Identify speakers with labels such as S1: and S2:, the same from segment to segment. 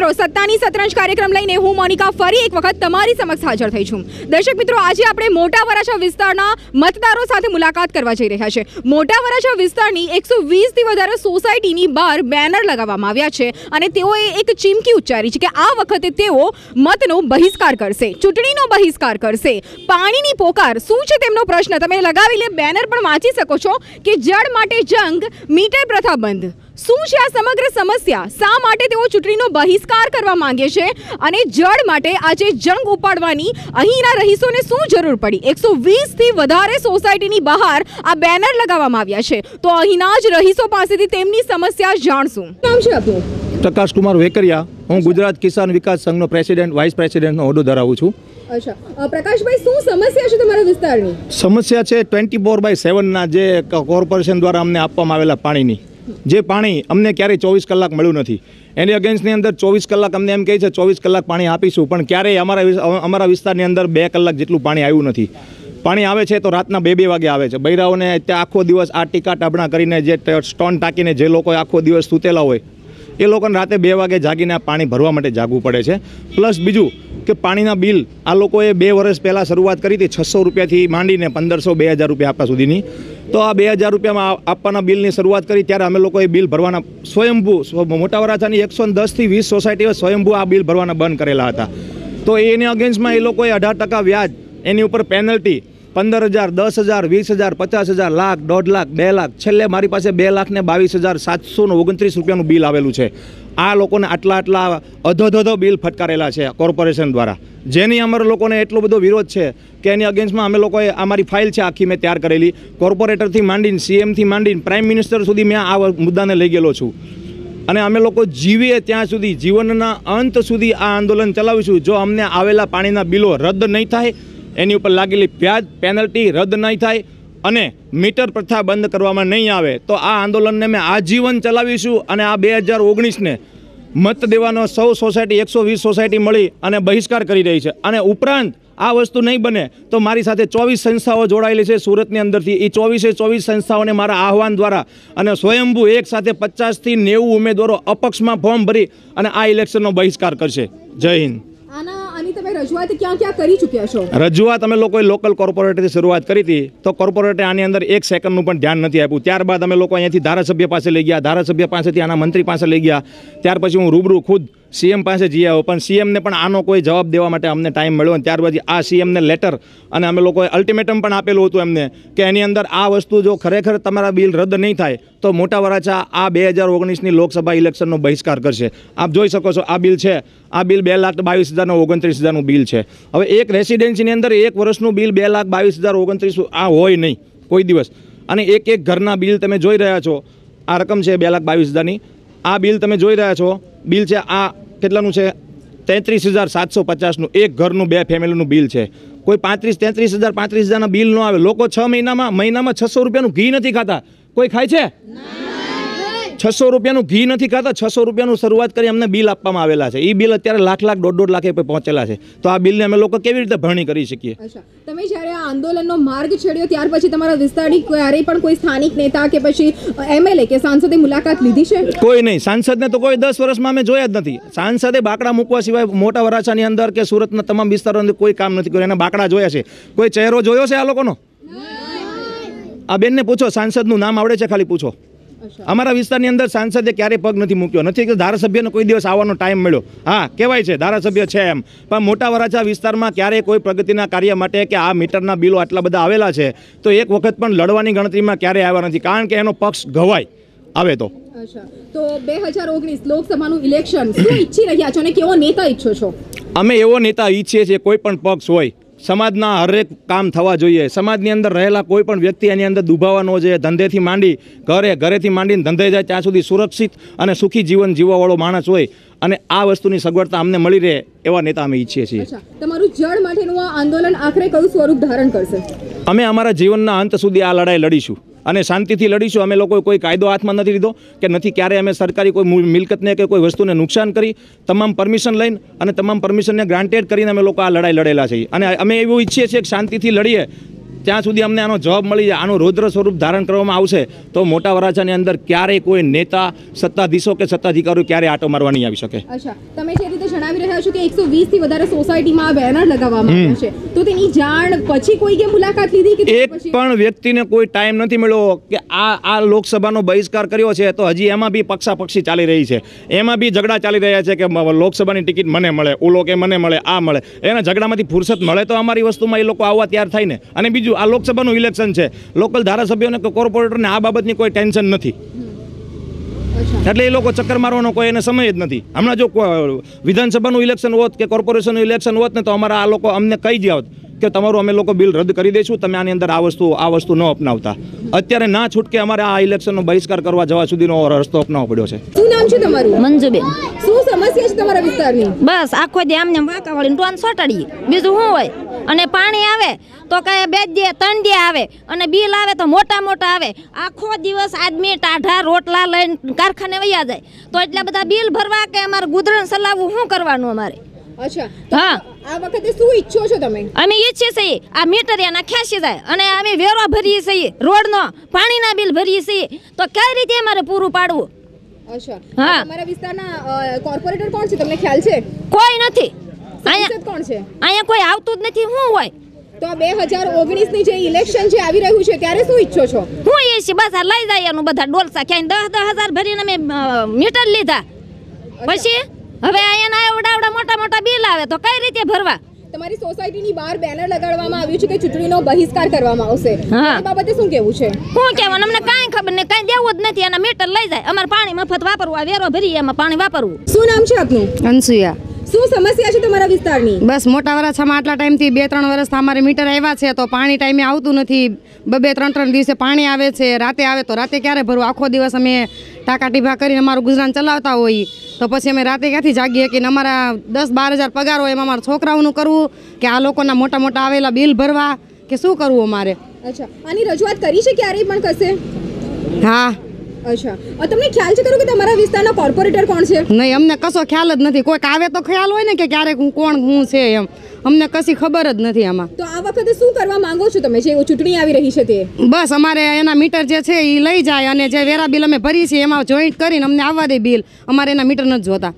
S1: મિત્રો, સત્તાની સતરંજ કાર્યક્રમ લઈને હું મોનિકા ફરી એક વખત તમારી સમક્ષ હાજર થઈ છું. દર્શક મિત્રો, આજે આપણે મોટા વરાછા વિસ્તારના મતદારો સાથે મુલાકાત કરવા જઈ રહ્યા છે. મોટા વરાછા વિસ્તારની એકસો વીસથી વધારે સોસાયટીની બહાર બેનર લગાવવામાં આવ્યા છે અને તેઓએ એક ચીમકી ઉચ્ચારી છે કે આ વખતે તેઓ મતનો બહિષ્કાર કરશે, ચૂંટણીનો બહિષ્કાર કરશે. પાણીની પોકાર, શું છે તેમનો પ્રશ્ન? તમે લગાવી લે, બેનર પણ વાંચી શકો છો કે જળ માટે જંગ, મીટર પ્રથા બંધ. શું છે આ સમગ્ર સમસ્યા? શા માટે તેઓ ચૂંટણીનો બહિષ્કાર કરવા માંગે છે? અને જળ માટે આજે જંગ ઉપાડવાની અહીંના રહીશોને શું જરૂર પડી? એકસો વીસથી વધારે સોસાયટીની બહાર આ બેનર લગાવવામાં આવ્યા છે. તો અહીંના જ રહીશો પાસેથી તેમની સમસ્યા જાણશું. નામ છે આપનું?
S2: પ્રકાશ કુમાર વેકરિયા. હું ગુજરાત કિસાન વિકાસ સંઘનો પ્રેસિડેન્ટ વાઇસ પ્રેસિડેન્ટનો હોદ્દો ધરાવું છું.
S1: અચ્છા. પ્રકાશભાઈ શું સમસ્યા છે તમારા વિસ્તારની?
S2: સમસ્યા છે ટ્વેન્ટી ફોર બાય સેવનના જે કોર્પોરેશન દ્વારા અમને આપવામાં આવેલા પાણીની. જે પાણી અમને ક્યારેય ચોવીસ કલાક મળ્યું નથી. એની અગેન્સ્ટની અંદર ચોવીસ કલાક અમને એમ કહે છે, ચોવીસ કલાક પાણી આપીશું, પણ ક્યારેય અમારા અમારા વિસ્તારની અંદર બે કલાક જેટલું પાણી આવ્યું નથી. પાણી આવે છે તો રાતના બે બે વાગે આવે છે. બૈરાઓને ત્યાં આખો દિવસ આ ટીકા ટાબણા કરીને જે સ્ટોન ટાંકીને જે લોકો આખો દિવસ સૂતેલા હોય, એ લોકોને રાતે બે વાગે જાગીને આ પાણી ભરવા માટે જાગવું પડે છે. પ્લસ બીજું કે પાણીના બિલ આ લોકોએ બે વર્ષ પહેલાં શરૂઆત કરી હતી, છસો રૂપિયાથી માંડીને પંદરસો, બે હજાર રૂપિયા આપવા સુધીની. તો આ બે હજાર રૂપિયામાં આપવાના બિલની શરૂઆત કરી, ત્યારે અમે લોકોએ બિલ ભરવાના સ્વયંભૂ, સ્વ- મોટા વરાછાની એકસો દસથી વીસ સોસાયટીઓ સ્વયંભૂ આ બિલ ભરવાના બંધ કરેલા હતા. તો એની અગેન્સ્ટમાં એ લોકોએ અઢાર ટકા વ્યાજ, એની ઉપર પેનલ્ટી, પંદર હજાર, દસ હજાર, વીસ હજાર, પચાસ હજાર, લાખ, દોઢ લાખ, બે લાખ, છેલ્લે મારી પાસે બે લાખ ને બાવીસ હજાર સાતસો ઓગણત્રીસ રૂપિયાનું બિલ આવેલું છે. આ લોકોને આટલા આટલા અધોધધો બિલ ફટકારેલા છે કોર્પોરેશન દ્વારા. જેની અમારા લોકોને એટલો બધો વિરોધ છે કે એની અગેન્સ્ટમાં અમે લોકોએ અમારી ફાઇલ છે આખી મેં તૈયાર કરેલી. કોર્પોરેટરથી માંડીને, સીએમથી માંડીને, પ્રાઇમ મિનિસ્ટર સુધી મેં આ મુદ્દાને લઈ ગયેલો છું. અને અમે લોકો જીવીએ ત્યાં સુધી, જીવનના અંત સુધી આ આંદોલન ચલાવીશું. જો અમને આવેલા પાણીના બિલો રદ નહીં થાય, એની ઉપર લાગેલી વ્યાજ, પેનલ્ટી રદ નહીં થાય અને મીટર પ્રથા બંધ કરવામાં નહીં આવે, તો આ આંદોલનને મેં આજીવન ચલાવીશું અને આ બે હજાર ઓગણીસને મત દેવાનો સૌ સોસાયટી, એકસો વીસ સોસાયટી મળી અને બહિષ્કાર કરી રહી છે. અને ઉપરાંત આ વસ્તુ નહીં બને, તો મારી સાથે ચોવીસ સંસ્થાઓ જોડાયેલી છે સુરતની અંદરથી. એ ચોવીસે ચોવીસ સંસ્થાઓને મારા આહવાન દ્વારા અને સ્વયંભૂ એક સાથે પચાસથી નેવું ઉમેદવારો અપક્ષમાં ફોર્મ ભરી અને આ ઇલેક્શનનો બહિષ્કાર કરશે. જય હિન્દ.
S1: રજૂઆત
S2: રજૂઆત અમે લોકોએ લોકલ કોર્પોરેટરથી શરૂઆત કરી હતી. તો કોર્પોરેટરે આની અંદર એક સેકન્ડનું પણ ધ્યાન નથી આપ્યું. ત્યારબાદ અમે લોકો અહીંયાથી ધારાસભ્ય પાસે લઈ ગયા. ધારાસભ્ય પાસેથી આના મંત્રી પાસે લઈ ગયા. ત્યાર પછી હું રૂબરૂ ખુદ સીએમ પાસે જઈ આવ્યો પણ સીએમને પણ આનો કોઈ જવાબ દેવા માટે અમને ટાઈમ મળ્યો અને ત્યારબાદ આ સીએમને લેટર અને અમે લોકોએ અલ્ટિમેટમ પણ આપેલું હતું એમને કે એની અંદર આ વસ્તુ જો ખરેખર તમારા બિલ રદ નહીં થાય, તો મોટા વરાછા આ બે હજાર ઓગણીસની લોકસભા ઇલેક્શનનો બહિષ્કાર કરશે. આપ જોઈ શકો છો આ બિલ છે. આ બિલ બે લાખ બાવીસ હજારનું ઓગણત્રીસ હજારનું બિલ છે. હવે એક રેસિડેન્સીની અંદર એક વર્ષનું બિલ બે લાખ બાવીસ હજાર ઓગણત્રીસ આ હોય નહીં, કોઈ દિવસ. અને એક એક ઘરના બિલ તમે જોઈ રહ્યા છો. આ રકમ છે બે લાખ બાવીસ હજારની. આ બિલ તમે જોઈ રહ્યા છો. બિલ છે આ કેટલાનું છે? તેત્રીસ હજાર સાતસો પચાસનું. એક ઘરનું, બે ફેમિલીનું બિલ છે. કોઈ પાંત્રીસ, તેત્રીસ હજાર, પાંત્રીસ હજારના બિલ ન આવે. લોકો છ મહિનામાં મહિનામાં છસો રૂપિયાનું ઘી નથી ખાતા. કોઈ ખાય છે? છસો રૂપિયાનું ઘી નથી ખાતા છસો રૂપિયાનું શરૂઆત કરી અમને બિલ આપવામાં આવેલા છે. એ બિલ અત્યારે લાખ લાખ દોઢ દોઢ લાખે પહોંચેલા છે. તો આ બિલને અમે લોકો કેવી રીતે ભરણી કરી શકીએ?
S1: તમે જ્યારે આ આંદોલનનો માર્ગ છેડ્યો ત્યાર પછી તમારા વિસ્તારની ક્યારે પણ કોઈ સ્થાનિક નેતા કે પછી એમએલએ કે સાંસદે મુલાકાત લીધી છે?
S2: કોઈ નહીં. સાંસદને તો કોઈ દસ વર્ષમાં અમે જોયા જ નથી. સાંસદે બાકડા મૂકવા સિવાય મોટા વરાછાની અંદર કે સુરતના તમામ વિસ્તારોની કોઈ કામ નથી કર્યું. એના બાકડા જોયા છે. કોઈ ચહેરો જોયો છે આ લોકોનો? આ બેનને પૂછો. સાંસદનું નામ આવડે છે ખાલી પૂછો. અમારા વિસ્તારની અંદર સાંસદે ક્યારેય પગ નથી મૂક્યો. નથી કે ધારાસભ્યને કોઈ દિવસ આવવાનો ટાઈમ મળ્યો. હા કહેવાય છે ધારાસભ્ય છે એમ. પણ મોટા વરાછા વિસ્તારમાં ક્યારેય કોઈ પ્રગતિના કાર્ય માટે કે આ મીટરના બિલો આટલા બધા આવેલા છે તો એક વખત પણ લડવાની ગણતરીમાં ક્યારેય આવ્યા નથી. કારણ કે એનો પક્ષ ગવાય. આવે તો.
S1: તો બે હજાર ઓગણીસ લોકસભાનું ઇલેક્શન શું ઈચ્છી રહ્યા છો અને કેવો નેતા ઈચ્છો છો?
S2: અમે એવો નેતા ઈચ્છીએ છીએ કોઈ પણ પક્ષ હોય સમાજના હરેક કામ થવા જોઈએ. સમાજની અંદર રહેલા કોઈ પણ વ્યક્તિ એની અંદર દુભાવા ન જોઈએ. ધંધેથી માંડી ઘરે ઘરેથી માંડીને ધંધે જાય ત્યાં સુધી સુરક્ષિત અને સુખી જીવન જીવવાવાળો માણસ હોય અને આ વસ્તુની સગવડતા અમને મળી રહે એવા નેતા અમે ઈચ્છીએ છીએ.
S1: તમારું જળ માટેનું આ આંદોલન આખરે કયું સ્વરૂપ ધારણ કરશે?
S2: અમે અમારા જીવનના અંત સુધી આ લડાઈ લડીશું. અને શાંતિથી લડીશું. અમે લોકોએ કોઈ કાયદો હાથમાં નથી લીધો કે નથી ક્યારે અમે સરકારી કોઈ મિલકતને કે કોઈ વસ્તુને નુકસાન કરી તમામ પરમિશન લઈને અને તમામ પરમિશનને ગ્રાન્ટેડ કરીને અમે લોકો આ લડાઈ લડેલા છીએ. અને અમે એવું ઈચ્છીએ છીએ કે શાંતિથી લડીએ. ત્યાં સુધી અમને આનો જવાબ મળી જાય આનું રૌદ્ર સ્વરૂપ ધારણ કરવામાં આવશે તો મોટા વરાછાની અંદર ક્યારેય કોઈ નેતા સત્તાધીશો કે સત્તાધિકારીઓ ક્યારે આટો મારવા નહીં આવી શકે.
S1: અચ્છા તમે જે રીતે જણાવી રહ્યા છો કે એકસો થી વધારે સોસાયટીમાં આ બેનર લગાવવામાં આવ્યું છે તો તેની જાણ પછી કોઈએ મુલાકાત લીધી કે
S2: એક પણ વ્યક્તિને કોઈ ટાઈમ નથી મળ્યો કે આ આ લોકસભાનો બહિષ્કાર કર્યો છે તો હજી એમાં બી પક્ષાપક્ષી ચાલી રહી છે. એમાં બી ઝઘડા ચાલી રહ્યા છે કે લોકસભાની ટિકિટ મને મળે ઓલો કે મને મળે આ મળે. એના ઝઘડામાંથી ફુરસત મળે તો અમારી વસ્તુમાં એ લોકો આવવા તૈયાર થાય ને. અને બીજું આ લોકસભાનું ઇલેક્શન છે. લોકલ ધારાસભ્યોને કે કોર્પોરેટરને આ બાબતની કોઈ ટેન્શન નથી. એટલે એ લોકો ચક્કર મારવાનો કોઈ એને સમય જ નથી. હમણાં જો વિધાનસભાનું ઇલેક્શન હોત કે કોર્પોરેશનનું ઇલેક્શન હોત ને તો અમારા આ લોકો અમને કહી જ આવત કે તમારું અમે લોકો બિલ રદ કરી દઈશું તમે આની અંદર આ વસ્તુ આ વસ્તુ ન અપનાવતા. અત્યારે ના છૂટકે અમારે આ ઇલેક્શનનો બહિષ્કાર કરવા જવા સુધીનો રસ્તો અપનાવવો પડ્યો છે.
S1: શું નામ છે તમારું?
S3: મંજુબેન.
S1: શું સમસ્યા છે તમારા વિસ્તારની?
S3: બસ આખો દે આમને વાંકા વળીને ટોન સોટાડીએ. બીજું શું હોય? અને પાણી આવે તો કઈ બે દે ત્રણ દે આવે અને બિલ આવે તો મોટા મોટા આવે. આખો દિવસ આદમી ટાઢા રોટલા લઈને કારખાને વૈયા જાય. તો એટલા બધા બિલ ભરવા કે અમારે ગુદરણ સલાવવું શું કરવાનું અમારે?
S1: અચ્છા.
S3: હા.
S1: આ વખતે શું ઈચ્છો છો તમે?
S3: અમે ઈચ્છીએ છીએ આ મીટર એના ખેંચી જાય અને અમે વેરો ભરીએ છીએ રોડનો પાણીના બિલ ભરીએ છીએ. તો કઈ રીતે અમારે પૂરું પાડવું?
S1: અચ્છા.
S3: હા.
S1: તમારા વિસ્તારના કોર્પોરેટર કોણ છે? તમને ખ્યાલ છે?
S3: કોઈ નથી. અહીંયા
S1: સાંસદ કોણ છે?
S3: અહીંયા કોઈ આવતું જ નથી. શું હોય?
S1: તો બે હજાર ઓગણીસની જે ઇલેક્શન છે આવી રહ્યું છે ત્યારે શું ઈચ્છો છો?
S3: હું એ છે બસ આ લઈ જાય એનું બધા ડોલસા. ક્યાંય દસ દસ હજાર ભરીને અમે મીટર લીધા. પછી હવે અહીંયા એવડા મોટા મોટા બિલ આવે તો કઈ રીતે ભરવા?
S1: તમારી સોસાયટીની બહાર બેનર લગાડવામાં આવ્યું છે કે ચૂંટણીનો બહિષ્કાર કરવામાં આવશે.
S3: હા.
S1: એ બાબતે શું કેવું છે?
S3: શું કહેવાનું અમને કાંઈ ખબર નહીં કાંઈ દેવું જ નથી. એના મીટર લઈ જાય. અમારે પાણી મફત વાપરવું આ વેરો ભરી એમાં પાણી વાપરવું.
S1: શું નામ છે આપનું?
S4: અનસુયા.
S1: શું સમસ્યા છે તમારા વિસ્તારની?
S4: બસ મોટા વરાછામાં આટલા ટાઈમથી બે ત્રણ વર્ષ અમારે મીટર આવ્યા છે તો પાણી ટાઈમે આવતું નથી. બે ત્રણ ત્રણ દિવસે પાણી આવે છે રાતે આવે તો રાતે ક્યારે ભરવું? આખો દિવસ અમે ટાકા ટીભા કરીને અમારું ગુજરાન ચલાવતા હોઈએ તો પછી અમે રાતે ક્યાંથી જાગીએ કે અમારા દસ બાર હજાર પગાર હોય એમાં અમારા છોકરાઓનું કરવું કે આ લોકોના મોટા મોટા આવેલા બિલ ભરવા કે શું કરવું અમારે?
S1: અચ્છા. આની રજૂઆત કરી છે ક્યારેય પણ કશે?
S4: હા.
S1: અચ્છા. તમને ખ્યાલ છે ખરું કે તમારા વિસ્તારના કોર્પોરેટર કોણ છે?
S4: નહીં અમને કશો ખ્યાલ જ નથી. કોઈક આવે તો ખ્યાલ હોય ને કે ક્યારેક હું કોણ હું છે એમ. અમને કશી ખબર જ નથી આમાં.
S1: તો આ વખતે શું કરવા માંગો છો તમે? જે ચૂંટણી આવી રહી છે તે?
S4: બસ અમારે એના મીટર જે છે એ લઈ જાય અને જે વેરા બિલ અમે ભરી છીએ એમાં જોઈન્ટ કરીને અમને આવવા દે બિલ. અમારે એના મીટર નથી જોતા.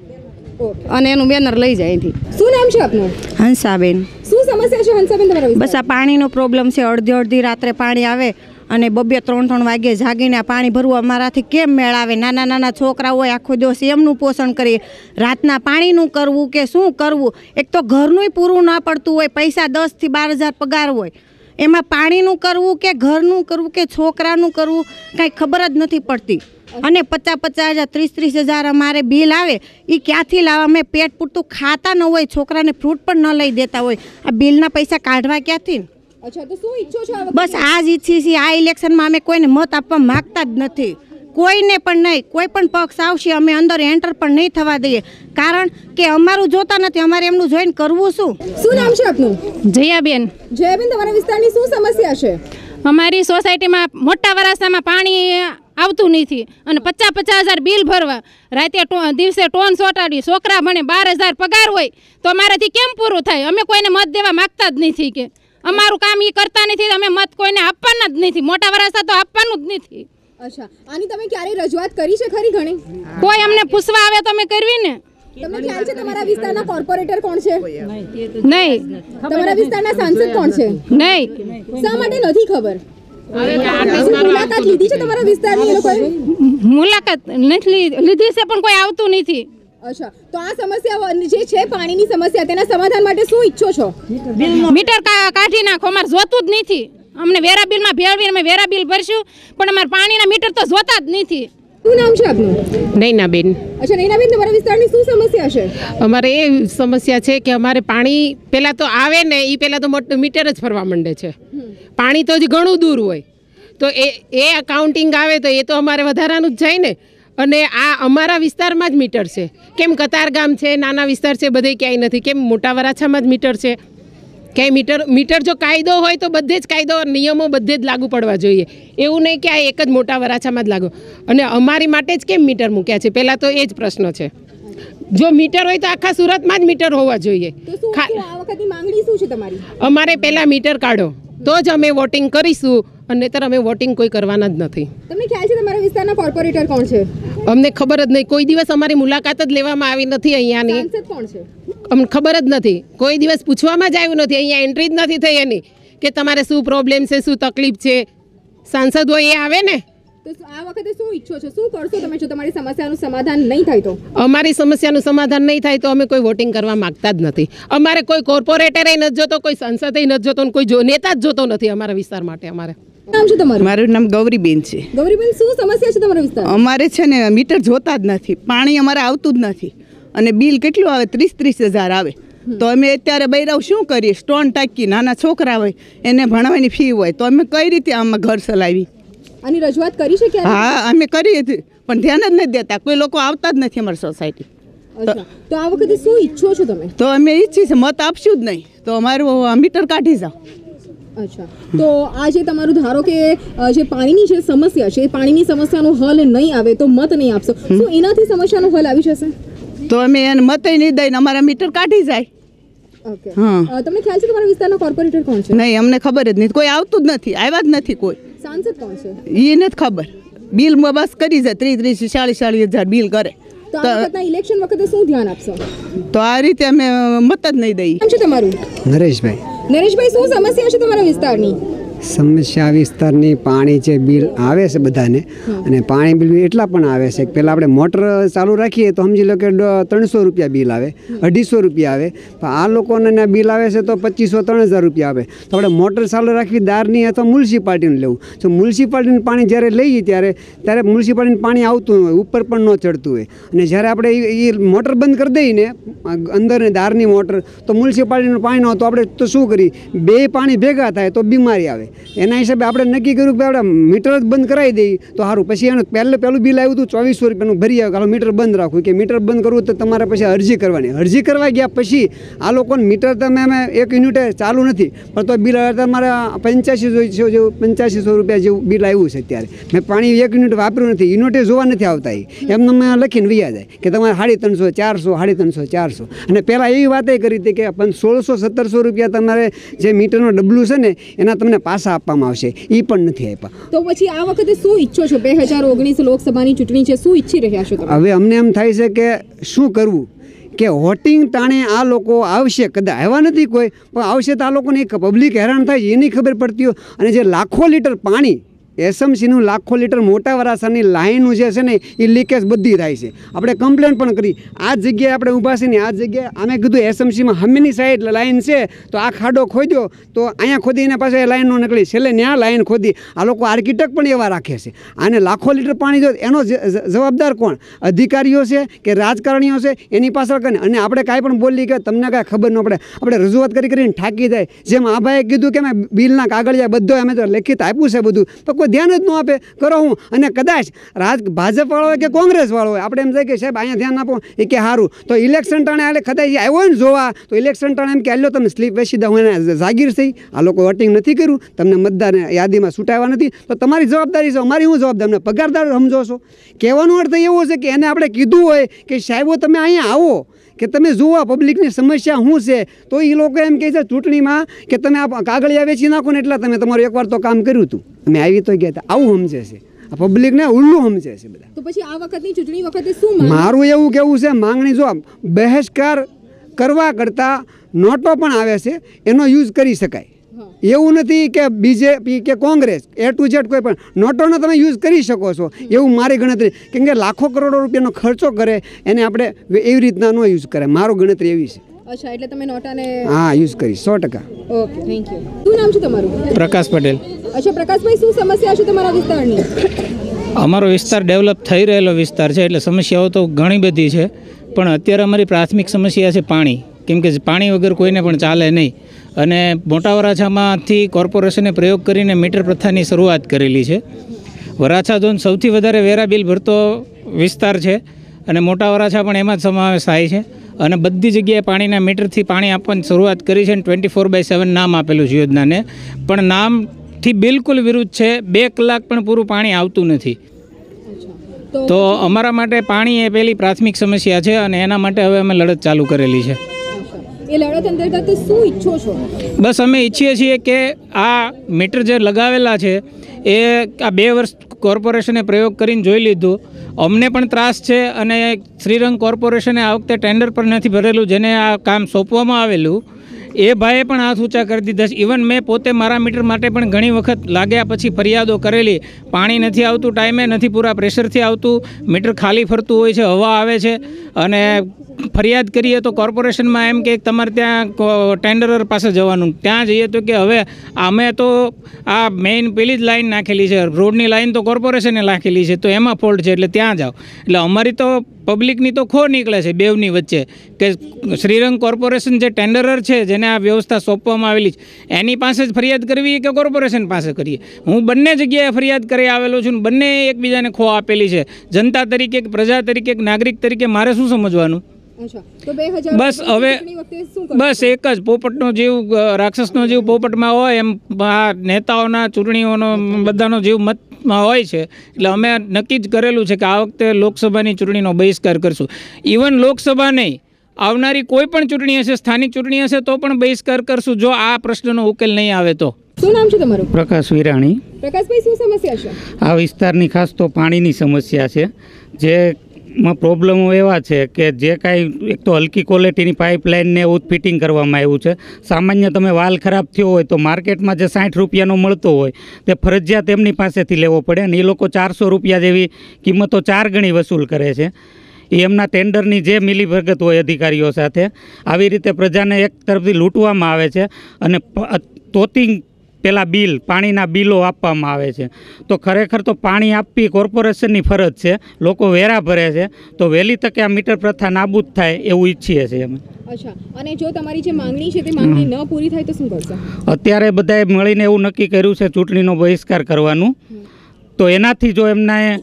S4: અને એનું બેનર લઈ જાય અહીંથી.
S1: શું નામ છે આપનું?
S5: હંસાબેન.
S1: શું સમસ્યા છે હંસાબેન તમારા
S5: બસ આ પાણીનો પ્રોબ્લેમ છે. અડધી અડધી રાત્રે પાણી આવે અને બબે ત્રણ ત્રણ વાગે જાગીને પાણી ભરવું અમારાથી કેમ મેળાવે નાના નાના છોકરા હોય, આખો દિવસ એમનું પોષણ કરીએ. રાતના પાણીનું કરવું કે શું કરવું? એક તો ઘરનુંય પૂરું ના પડતું હોય, પૈસા દસથી બાર હજાર પગાર હોય. એમાં પાણીનું કરવું કે ઘરનું કરવું કે છોકરાનું કરવું કાંઈ ખબર જ નથી પડતી. અને પચાસ પચાસ હજાર ત્રીસ ત્રીસ હજાર અમારે બિલ આવે એ ક્યાંથી લાવવા? અમે પેટ પૂરતું ખાતા ન હોય, છોકરાને ફ્રૂટ પણ ન લઈ દેતા હોય. આ બિલના પૈસા કાઢવા ક્યાંથી?
S1: અચ્છા તો શું ઈચ્છો છો આ વખતે?
S5: બસ આ જ ઈચ્છી છીએ આ ઇલેક્શનમાં અમે કોઈને મત આપવા માગતા જ નથી. કોઈને પણ નહીં કોઈ પણ પક્ષ આવશે અમે અંદર એન્ટર પણ નહીં થવા દઈએ. કારણ કે અમારું જોતા નથી અમારે એમનું જોઈને કરવું શું?
S1: શું નામ છે આપનું?
S6: જયાબેન.
S1: જયાબેન તમારા વિસ્તારની શું સમસ્યા છે?
S6: અમારી સોસાયટીમાં મોટા વરાસામાં પાણી આવતું નથી અને પચાસ પચાસ હજાર બિલ ભરવા. રાતે દિવસે ટોન સોટાડી છોકરા ભણે બાર હજાર પગાર હોય તો અમારાથી કેમ પૂરું થાય? અમે કોઈને મત દેવા માગતા જ નથી કે. અમારું કામ એ કરતા નથી અમે મત કોઈને આપવાના જ નથી. મોટા વરાસા તો આપવાનું જ નથી.
S1: અચ્છા આની તમે ક્યારેય રજૂઆત કરી છે ખરી ઘણી?
S6: કોઈ અમને પૂછવા આવે તો અમે કરવી ને.
S1: તમને ખ્યાલ છે તમારા વિસ્તારના કોર્પોરેટર કોણ છે?
S6: નહીં.
S1: તમારા વિસ્તારના સાંસદ કોણ છે?
S6: નહીં.
S1: શા માટે નથી ખબર? મુલાકાત લીધી છે તમારા વિસ્તારની
S6: મુલાકાત નથી લીધી છે પણ કોઈ આવતું નથી.
S1: અચ્છા તો આ સમસ્યા જે છે પાણીની સમસ્યા તેના સમાધાન માટે શું ઈચ્છો છો?
S6: મીટર કાઢી નાખો અમારે જોતું જ નથી. અમને વેરા બિલમાં ભેળવીને અમે વેરા બિલ ભરશું પણ અમારે પાણીના મીટર તો જોતા જ નથી.
S1: શું નામ છે આપનું?
S7: નૈનાબેન.
S1: અચ્છા નૈનાબેન તમારા વિસ્તારની શું સમસ્યા છે?
S7: અમારે એ સમસ્યા છે કે અમારે પાણી પહેલાં તો આવે ને એ પહેલાં તો મોટું મીટર જ ફરવા માંડે છે. પાણી તો જ ઘણું દૂર હોય. તો એ એ અકાઉન્ટિંગ આવે તો એ તો અમારે વધારાનું જ જાય ને. અને આ અમારા વિસ્તારમાં જ મીટર છે. કેમ કતારગામ છે, નાના વિસ્તાર છે, બધે ક્યાંય નથી. કેમ મોટા વરાછામાં જ મીટર છે? ક્યાંય મીટર મીટર જો કાયદો હોય તો બધે જ કાયદો નિયમો બધે જ લાગુ પડવા જોઈએ. એવું નહીં કે આ એક જ મોટા વરાછામાં જ લાગુ. અને અમારી માટે જ કેમ મીટર મૂક્યા છે? પહેલાં તો એ જ પ્રશ્ન છે. જો મીટર હોય તો આખા સુરતમાં જ મીટર હોવા જોઈએ. અમારે પહેલાં મીટર કાઢો. તો જ અમે વોટિંગ કરીશું અને તર અમે વોટિંગ કોઈ કરવાના જ નથી.
S1: તમને ખ્યાલ છે તમારા વિસ્તારના કોર્પોરેટર કોણ છે?
S7: અમને ખબર જ નહીં. કોઈ દિવસ અમારી મુલાકાત જ લેવામાં આવી નથી અહીંયાની.
S1: કોણ છે?
S7: અમને ખબર જ નથી. કોઈ દિવસ પૂછવામાં જ આવ્યું નથી. અહીંયા એન્ટ્રી જ નથી થઈ એની. કે તમારે શું પ્રોબ્લેમ છે શું તકલીફ છે? સાંસદ હોય એ આવે ને?
S1: તો આ વખતે શું ઈચ્છો છો? શું કરશો તમે જો તમારી સમસ્યાનું સમાધાન નહીં થાય તો?
S7: અમારી સમસ્યાનું સમાધાન નહીં થાય તો અમે કોઈ વોટિંગ કરવા માંગતા જ નથી. અમારે કોઈ કોર્પોરેટરે નથી જોતો કોઈ સંસદે નથી જોતો કોઈ જો નેતા જ જોતો નથી અમારા વિસ્તાર માટે અમારે.
S1: નામ તમારું?
S8: મારું નામ ગૌરીબેન છે.
S1: ગૌરીબેન શું સમસ્યા છે તમારા વિસ્તાર
S8: અમારે છે ને મીટર જોતા જ નથી. પાણી અમારે આવતું જ નથી. અને બિલ કેટલું આવે? ત્રીસ ત્રીસ હજાર આવે. તો અમે અત્યારે બૈરાવ શું કરીએ? સ્ટોન ટાંકી નાના છોકરા હોય એને ભણવાની ફી હોય. તો અમે કઈ રીતે આમાં ઘર ચલાવી?
S1: આની રજૂઆત કરી છે કે
S8: હા અમે કરીએ છીએ પણ ધ્યાન જ નથી દેતા. કોઈ લોકો આવતા જ નથી અમારી સોસાયટી
S1: તો આ વખતે શું ઈચ્છો છો તમે?
S8: તો અમે ઈચ્છીએ છીએ મત આપશું જ નહીં. તો અમારું મીટર કાઢી જાઓ.
S1: અચ્છા. તો આ જે તમારું ધારો કે જે પાણીની જે સમસ્યા છે એ પાણીની સમસ્યાનો હલ નહીં આવે તો મત નહીં આપશો. તો એનાથી સમસ્યાનો હલ આવી જશે?
S8: તો અમે એને મત નહીં દઈને અમારા મીટર કાઢી જાય.
S1: ઓકે.
S8: હા.
S1: તમને ખ્યાલ છે તમારા વિસ્તારના કોર્પોરેટર કોણ છે?
S8: નહીં અમને ખબર જ નથી. કોઈ આવતું જ નથી આવ્યા જ નથી કોઈ.
S1: સાંસદ કોણ છે
S8: એ નથી ખબર. બિલમાં બસ કરી જાય ત્રીસ ત્રીસ ચાલીસ ચાલીસ હજાર બિલ કરે.
S1: તો આ ઇલેક્શન વખતે શું ધ્યાન આપશો?
S8: તો આ રીતે અમે મત જ નહીં દઈએ.
S1: શું તમારું?
S9: નરેશભાઈ.
S1: નરેશભાઈ શું સમસ્યા છે તમારા વિસ્તારની?
S9: સમસ્યા વિસ્તારની પાણી જે બિલ આવે છે બધાને અને પાણી બિલ એટલા પણ આવે છે પહેલાં આપણે મોટર ચાલુ રાખીએ તો સમજી લો કે ત્રણસો રૂપિયા બિલ આવે અઢીસો રૂપિયા આવે. પણ આ લોકોને બિલ આવે છે તો પચીસો ત્રણ હજાર રૂપિયા આવે. તો આપણે મોટર ચાલુ રાખવી દારની અથવા મ્યુનિસિપાલિટીને લેવું. તો મ્યુનિસિપાલિટીનું પાણી જ્યારે લઈએ ત્યારે ત્યારે મ્યુનિસિપાલિટીનું પાણી આવતું હોય ઉપર પણ ન ચડતું હોય. અને જ્યારે આપણે એ એ મોટર બંધ કરી દઈએ ને અંદર દારની મોટર તો મ્યુનિસિપાલિટીનું પાણી ન તો આપણે તો શું કરીએ? બે પાણી ભેગા થાય તો બીમારી આવે. એના હિસાબે આપણે નક્કી કર્યું કે આપણે મીટર જ બંધ કરાવી દઈએ. તો સારું, પછી એનું પહેલે પહેલું બિલ આવ્યું હતું ચોવીસો રૂપિયાનું ભરી આવ્યું હાલો મીટર બંધ રાખવું કે મીટર બંધ કરવું તો તમારે પછી અરજી કરવાની. અરજી કરવા ગયા પછી આ લોકોને મીટર તમે અમે એક યુનિટે ચાલુ નથી, પણ તો બિલ તમારે પંચ્યાસીસો જેવું પંચ્યાસીસો રૂપિયા જેવું બિલ આવ્યું છે અત્યારે. મેં પાણી એક યુનિટ વાપર્યું નથી, યુનિટે જોવા નથી આવતા એમને મેં લખીને વૈયા જાય કે તમારે સાડી ત્રણસો, ચારસો, સાડી ત્રણસો, ચારસો. અને પહેલાં એવી વાતે કરી હતી કે પણ સોળસો, સત્તરસો રૂપિયા તમારે જે મીટરનો ડબલું છે ને, એના તમને પાછા આપવામાં આવશે એ પણ નથી આપ્યા.
S1: તો પછી આ વખતે શું ઈચ્છો છો? બે હજાર ઓગણીસ લોકસભાની ચૂંટણી છે શું ઈચ્છી રહ્યા છો
S9: હવે અમને એમ થાય છે કે શું કરવું? કે વોટિંગ તાણે આ લોકો આવશે કદાચ આવ્યા નથી કોઈ પણ આવશે તો આ લોકોને એક પબ્લિક હેરાન થાય છે એની ખબર પડતી હોય. અને જે લાખો લીટર પાણી એસએમસીનું લાખો લીટર મોટા વરાસાની લાઈનું જે છે ને, એ લીકેજ બધી થાય છે. આપણે કમ્પ્લેન પણ કરી. આ જગ્યાએ આપણે ઊભા છે ને, આ જગ્યાએ અમે કીધું એસએમસીમાં હમીની સાઈડ લાઈન છે, તો આ ખાડો ખોદ્યો, તો અહીંયા ખોદીને પાછો એ લાઈનો નીકળી. છેલ્લે ત્યાં લાઈન ખોદી. આ લોકો આર્કિટેક્ટ પણ એવા રાખે છે. આને લાખો લીટર પાણી જો, એનો જવાબદાર કોણ? અધિકારીઓ છે કે રાજકારણીઓ છે? એની પાછળ કરીને. અને આપણે કાંઈ પણ બોલી કે તમને કાંઈ ખબર ન પડે. આપણે રજૂઆત કરી કરીને થાકી જાય. જેમ આ ભાઈએ કીધું કે મેં બિલના કાગળિયા બધો અમે તો લેખિત આપ્યું છે બધું. તો કોઈ ધ્યાન જ ન આપે, કરો હું. અને કદાચ રાજ ભાજપવાળો હોય કે કોંગ્રેસવાળો હોય, આપણે એમ થાય કે સાહેબ, અહીંયા ધ્યાન આપો, એ કે સારું તો ઇલેક્શન ટાણે એટલે કદાચ આવ્યો ને જોવા, તો ઇલેક્શન ટાણે એમ કે આલ્યો તમે સ્લીપ વેચી દઉં એને જાગીર થઈ. આ લોકો વોટિંગ નથી કર્યું, તમને મતદાર યાદીમાં છૂટાવ્યા નથી. તો તમારી જવાબદારી છે, અમારી હું જવાબદારી? પગારદાર સમજો છો કહેવાનો અર્થ એવો છે કે એને આપણે કીધું હોય કે સાહેબો, તમે અહીંયા આવો. કે તમે જુઓ પબ્લિકની સમસ્યા શું છે. તો એ લોકો એમ કહે છે ચૂંટણીમાં કે તમે આ કાગળિયા વેચી નાખો ને એટલા તમે તમારું એકવાર તો કામ કર્યું હતું. અમે આવી તો ગયા હતા. આવું સમજે છે. આ પબ્લિકને ઉલ્લું સમજે છે બધા.
S1: તો પછી આ વખતની ચૂંટણી વખતે શું
S9: મારું એવું કેવું છે માંગણી જો બહિષ્કાર કરવા કરતાં નોટો પણ આવે છે એનો યુઝ કરી શકાય. એવું નથી કે બીજેપી કે કોંગ્રેસ એ ટુ ઝેડ કોઈ પણ નોટોનો તમે યુઝ કરી શકો છો. એવું મારી ગણતરી કેમ કે લાખો કરોડો રૂપિયાનો ખર્ચો કરે એને આપણે એવી રીતના ન યુઝ કરે મારો ગણતરી એવી છે.
S1: અચ્છા એટલે તમે નોટાને
S9: હા યુઝ કરી સો ટકા.
S1: ઓકે થેન્ક યુ શું નામ છે તમારું?
S10: પ્રકાશ પટેલ.
S1: અચ્છા પ્રકાશભાઈ શું સમસ્યા છે તમારા વિસ્તારની?
S10: અમારો વિસ્તાર ડેવલપ થઈ રહેલો વિસ્તાર છે એટલે સમસ્યાઓ તો ઘણી બધી છે. પણ અત્યારે અમારી પ્રાથમિક સમસ્યા છે પાણી. કેમ કે પાણી વગર કોઈને પણ ચાલે નહીં. અને મોટા વરાછામાંથી કોર્પોરેશને પ્રયોગ કરીને મીટર પ્રથાની શરૂઆત કરેલી છે. વરાછા ઝોન સૌથી વધારે વેરા બિલ ભરતો વિસ્તાર છે અને મોટા વરાછા પણ એમાં જ સમાવેશ થાય છે. અને બધી જગ્યાએ પાણીના મીટરથી પાણી આપવાની શરૂઆત કરી છે અને ટ્વેન્ટી ફોર બાય સેવન નામ આપેલું છે યોજનાને. પણ નામથી બિલકુલ વિરુદ્ધ છે બે કલાક પણ પૂરું પાણી આવતું નથી. તો અમારા માટે પાણી એ પહેલી પ્રાથમિક સમસ્યા છે અને એના માટે હવે અમે લડત ચાલુ કરેલી છે.
S1: એ લડત અંતર્ગત શું ઈચ્છો છો?
S10: બસ અમે ઈચ્છીએ છીએ કે આ મીટર જે લગાવેલા છે, એ આ બે વર્ષ કોર્પોરેશને પ્રયોગ કરીને જોઈ લીધું. અમને પણ ત્રાસ છે અને શ્રીરંગ કોર્પોરેશને આ વખતે ટેન્ડર પણ નથી ભરેલું, જેને આ કામ સોંપવામાં આવેલું. એ ભાઈએ પણ હાથ ઊંચા કરી દીધા છે. ઇવન મેં પોતે મારા મીટર માટે પણ ઘણી વખત લાગ્યા પછી ફરિયાદો કરેલી. પાણી નથી આવતું, ટાઈમે નથી, પૂરા પ્રેશરથી આવતું. મીટર ખાલી ફરતું હોય છે, હવા આવે છે. અને ફરિયાદ કરીએ તો કોર્પોરેશનમાં એમ કે તમારે ત્યાં ટેન્ડરર પાસે જવાનું. ત્યાં જઈએ તો કે હવે અમે તો આ મેઇન પેલી જ લાઈન નાખેલી છે. રોડની લાઈન તો કોર્પોરેશને નાખેલી છે. તો એમાં ફોલ્ટ છે, એટલે ત્યાં જાઓ. એટલે અમારી તો પબ્લિકની તો ખો નીકળે છે બેવની વચ્ચે કે શ્રીરંગ કોર્પોરેશન જે ટેન્ડરર છે, જેને આ વ્યવસ્થા સોંપવામાં આવેલી છે, એની પાસે જ ફરિયાદ કરવી કે કોર્પોરેશન પાસે કરીએ? હું બંને જગ્યાએ ફરિયાદ કરી આવેલો છું બંને એકબીજાને ખો આપેલી છે. જનતા તરીકે પ્રજા તરીકે નાગરિક તરીકે મારે શું સમજવાનું? બસ હવે બસ એક જ પોપટનો જીવ રાક્ષસનો જીવ પોપટમાં હોય એમ આ નેતાઓના ચૂંટણીઓનો બધાનો જીવ મતમાં હોય છે. એટલે અમે નક્કી જ કરેલું છે કે આ વખતે લોકસભાની ચૂંટણીનો બહિષ્કાર કરશું. ઇવન લોકસભા નહીં આવનારી કોઈ પણ ચૂંટણી હશે સ્થાનિક ચૂંટણી હશે તો પણ બહિષ્કાર કરશું જો આ પ્રશ્નનો ઉકેલ નહીં આવે તો.
S1: શું નામ છે તમારું?
S11: પ્રકાશ વિરાણી.
S1: પ્રકાશભાઈ શું સમસ્યા છે?
S11: આ વિસ્તારની ખાસ તો પાણીની સમસ્યા છે. જે માં પ્રોબ્લેમો એવા છે કે જે કાંઈ એક તો હલકી ક્વોલિટીની પાઇપલાઇનને એવું ફિટિંગ કરવામાં આવ્યું છે. સામાન્ય તમે વાલ ખરાબ થયો હોય તો માર્કેટમાં જે સાઠ રૂપિયાનો મળતો હોય તે ફરજિયાત એમની પાસેથી લેવો પડે અને એ લોકો ચારસો રૂપિયા જેવી કિંમતો ચાર ગણી વસૂલ કરે છે. એ એમના ટેન્ડરની જે મિલીભગત હોય અધિકારીઓ સાથે આવી રીતે પ્રજાને એક તરફથી લૂંટવામાં આવે છે અને તોતિંગ પેલા બિલ પાણીના બિલો આપવામાં આવે છે. તો ખરેખર તો પાણી આપવી કોર્પોરેશનની ફરજ છે. લોકો વેરા ભરે છે. તો વહેલી તકે આ મીટર પ્રથા નાબૂદ થાય એવું ઈચ્છીએ છીએ અમે.
S1: અચ્છા. અને જો તમારી જે માંગણી છે તે માંગણી ન પૂરી થાય તો શું કરશો?
S11: અત્યારે બધાએ મળીને એવું નક્કી કર્યું છે ચૂંટણીનો બહિષ્કાર કરવાનું. તો એનાથી જો એમને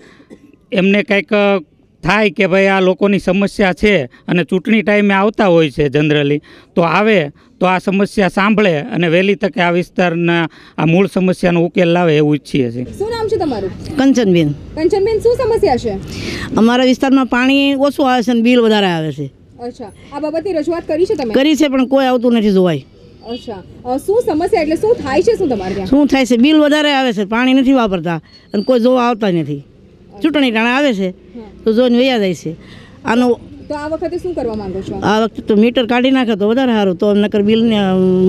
S11: એમને કંઈક થાય કે ભાઈ આ લોકોની સમસ્યા છે અને ચૂંટણી ટાઈમે આવતા હોય છે જનરલી તો આવે તો આ સમસ્યા સાંભળે અને વહેલી તકે આ વિસ્તારના આ મૂળ સમસ્યાનો ઉકેલ લાવે એવું ઈચ્છીએ છીએ.
S1: શું નામ છે તમારું?
S5: કંચનબેન.
S1: કંચનબેન શું સમસ્યા છે?
S5: અમારા વિસ્તારમાં પાણી ઓછું આવે છે અને બિલ વધારે આવે છે.
S1: અચ્છા. આ બાબતની રજૂઆત કરી છે તમે?
S5: કરી છે પણ કોઈ આવતું નથી જોવાય.
S1: અચ્છા. શું સમસ્યા એટલે શું થાય છે શું તમારે
S5: શું થાય છે? બિલ વધારે આવે છે પાણી નથી વાપરતા અને કોઈ જોવા આવતા નથી. ચૂંટણી ટાણે આવે છે તો જોઈને વૈયા જાય છે. આનો
S1: તો આ વખતે શું કરવા માંગો છો?
S5: આ વખતે તો મીટર કાઢી નાખે તો વધારે સારું તો નકર બિલને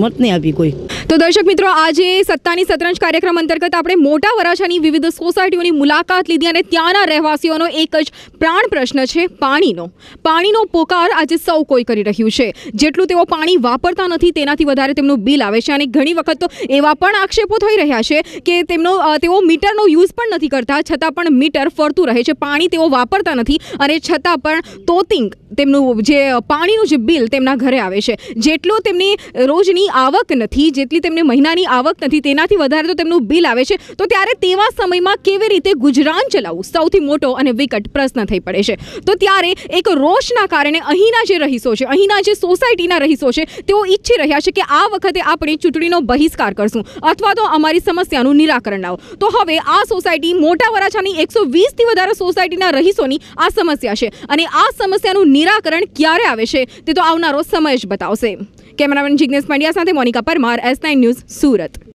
S5: મત નહીં આપી કોઈ.
S1: તો દર્શક મિત્રો આજે સત્તાની સતરંજ કાર્યક્રમ અંતર્ગત આપણે મોટા વરાછાની વિવિધ સોસાયટીઓની મુલાકાત લીધી અને ત્યાંના રહેવાસીઓનો એક જ પ્રાણ પ્રશ્ન છે પાણીનો. પાણીનો પોકાર આજે સૌ કોઈ કરી રહ્યું છે. જેટલું તેઓ પાણી વાપરતા નથી તેનાથી વધારે તેમનું બિલ આવે છે. અને ઘણી વખત તો એવા પણ આક્ષેપો થઈ રહ્યા છે કે તેમનો તેઓ મીટરનો યુઝ પણ નથી કરતા છતાં પણ મીટર ફરતું રહે છે. પાણી તેઓ વાપરતા નથી અને છતાં પણ તોતિંગ તેમનું જે પાણીનું જે બિલ તેમના ઘરે આવે છે, જેટલું તેમની રોજની આવક નથી, જેટલી તેમને મહિનાની આવક નથી, તેનાથી વધારે તો તેમનું બિલ આવે છે. તો ત્યારે તેવા સમયમાં કેવી રીતે ગુજરાન ચલાવવું? સૌથી મોટો અને વિકટ પ્રશ્ન થઈ પડે છે. તો ત્યારે એક રોષના કારણે અહીંના જે રહીશો છે, અહીંના જે સોસાયટીના રહીશો છે, તેઓ ઈચ્છી રહ્યા છે કે આ વખતે આપણે ચૂંટણીનો બહિષ્કાર કરશું અથવા તો અમારી સમસ્યાનું નિરાકરણ લાવો. તો હવે આ સોસાયટી મોટા વરાછાની એકસો વીસથી વધારે સોસાયટીના રહીશોની આ સમસ્યા છે. અને આ સમસ્યાનું નિરાકરણ ક્યારે આવે છે તે તો આવનારો સમય જ બતાવશે. કેમેરામેન જિજ્ઞેશ પંડ્યા સાથે Monika Parmar, S nine news Surat.